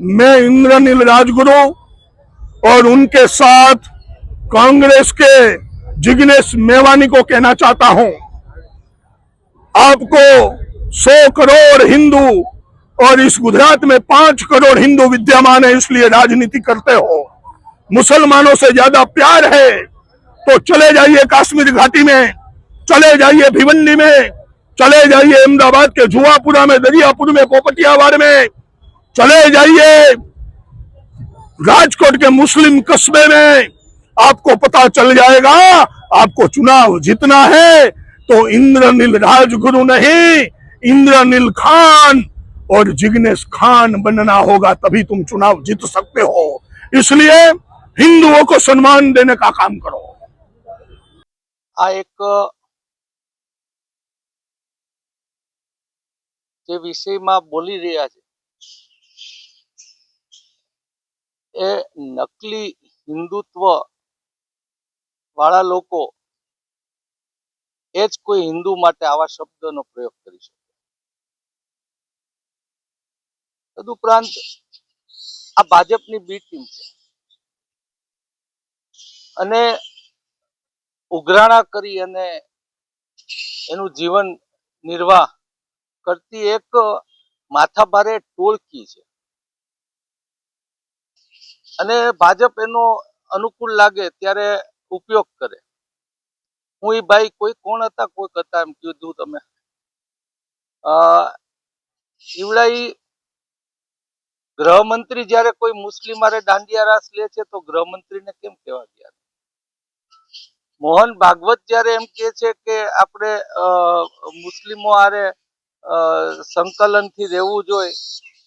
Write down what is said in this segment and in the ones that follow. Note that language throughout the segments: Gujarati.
मैं इंद्रनील राजगुरु और उनके साथ कांग्रेस के जिग्नेश मेवानी को कहना चाहता हूँ। आपको सौ करोड़ हिंदू और इस गुजरात में पाँच करोड़ हिंदू विद्यमान है, इसलिए राजनीति करते हो। मुसलमानों से ज़्यादा प्यार है तो चले जाइए कश्मीर घाटी में, चले जाइए भिवंडी में, चले जाइए अहमदाबाद के जुआपुरा में, दरियापुर में पोपटियावाड़ में चले जाइए राजकोट के मुस्लिम कस्बे में आपको पता चल जाएगा आपको चुनाव जीतना है तो इंद्रनील राजगुरु नहीं इंद्रनील खान और जिग्नेश खान बनना होगा तभी तुम चुनाव जीत सकते हो इसलिए हिंदुओं को सम्मान देने का काम करो આ એક જે વિષયમાં બોલી રહ્યા છે એ નકલી હિન્દુત્વ વાળા લોકો એ જ કોઈ હિન્દુ માટે આવા શબ્દનો પ્રયોગ કરી શકે. તદુપરાંત આ ભાજપની બી ટીમ છે. અને ઉઘરાણા કરી અને એનું જીવન નિર્વાહ કરતી એક માથાભારે ટોળકી છે. અને ભાજપ એનો અનુકૂળ લાગે ત્યારે ઉપયોગ કરે. હું એ ભાઈ કોઈ કોણ હતા કોઈક હતા એમ કીધું તમે. અ ગૃહમંત્રી જયારે કોઈ મુસ્લિમ હારે દાંડિયા રાસ લે છે તો ગૃહમંત્રીને કેમ કહેવા ગયા? મોહન ભાગવત જ્યારે એમ કે છે કે આપણે મુસ્લિમો આરે અ, સંકલનથી રહેવું જોઈએ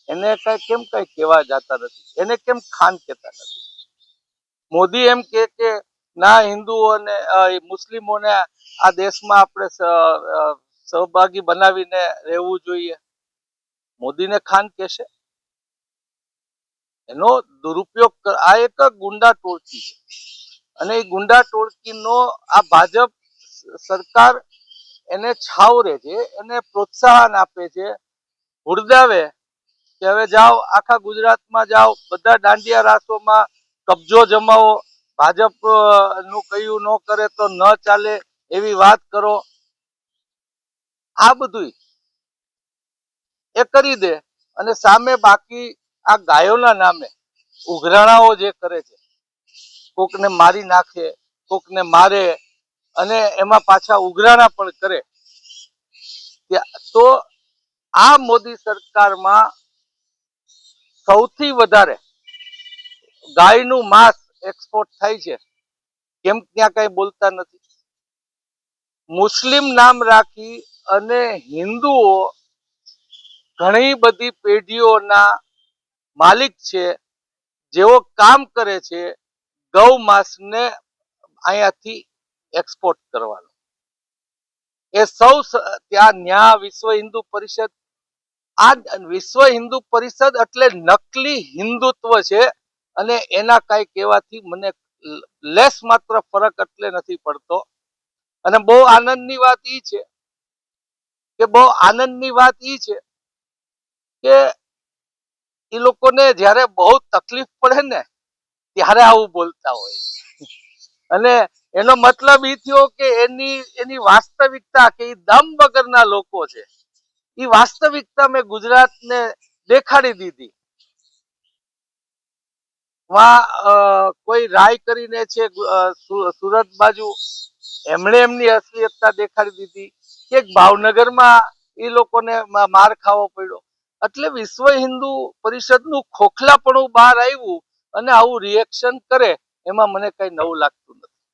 એને કઈ કેમ કઈ કહેવા જતા નથી? એને કેમ ખાન કહેતા નથી? મોદી એમ કે કે, ના હિન્દુઓને મુસ્લિમોને આ દેશમાં આપણે સહભાગી બનાવીને રહેવું જોઈએ. મોદીને ખાન કહેશે? એનો દુરુપયોગ આ એક ગુંડા ટોળકી છે. અને એ ગુંડા ટોળકીનો આ ભાજપ સરકાર એને છાવરે છે, એને પ્રોત્સાહન આપે છે હુરદાવે કે હવે જાઓ, આખા ગુજરાતમાં જાઓ, બધા દાંડિયા રાસોમાં કબજો જમાવો. ભાજપનું કયું ન કરે તો ન ચાલે એવી વાત કરો. આ બધું એ કરી દે અને સામે બાકી આ ગાયોના નામે ઉઘરાણાઓ જે કરે છે, કોકને મારી નાખે, કોકને મારે અને એમાં પાછા ઉઘરાણા પણ કરે. તો આ મોદી સરકારમાં સૌથી વધારે ગાયનું માંસ એક્સપોર્ટ થાય છે. કેમ ત્યાં કઈ બોલતા નથી. મુસ્લિમ નામ રાખી અને હિન્દુઓ ઘણી બધી પેઢીઓના માલિક છે. જેઓ કામ કરે છે ગૌ માંસને અહીંયાથી એક્સપોર્ટ કરવાનો. એ સૌ, ત્યાં ન્યા વિશ્વ હિન્દુ પરિષદ આ વિશ્વ હિન્દુ પરિષદ એટલે નકલી હિન્દુત્વ છે અને એના કઈ કહેવાથી મને લેસ માત્ર ફરક એટલે નથી પડતો. અને બહુ આનંદની વાત ઈ છે કે બહુ આનંદની વાત ઈ છે કે એ લોકોને જ્યારે બહુ તકલીફ પડે ને ત્યારે આવું બોલતા હોય છે. અને એનો મતલબ ઈ થયો કે એની એની વાસ્તવિકતા કે એ દમ વગરના લોકો છે. ઈ વાસ્તવિકતા મેં ગુજરાતને દેખાડી દીધી. કોઈ રાય કરીને છે સુરત બાજુ, એમણે એમની અસલિયતતા દેખાડી દીધી કે ભાવનગરમાં એ લોકોને માર ખાવો પડ્યો. એટલે વિશ્વ હિન્દુ પરિષદનું ખોખલાપણું બહાર આવ્યું અને આવું રિએક્શન કરે, એમાં મને કઈ નવું લાગતું નથી.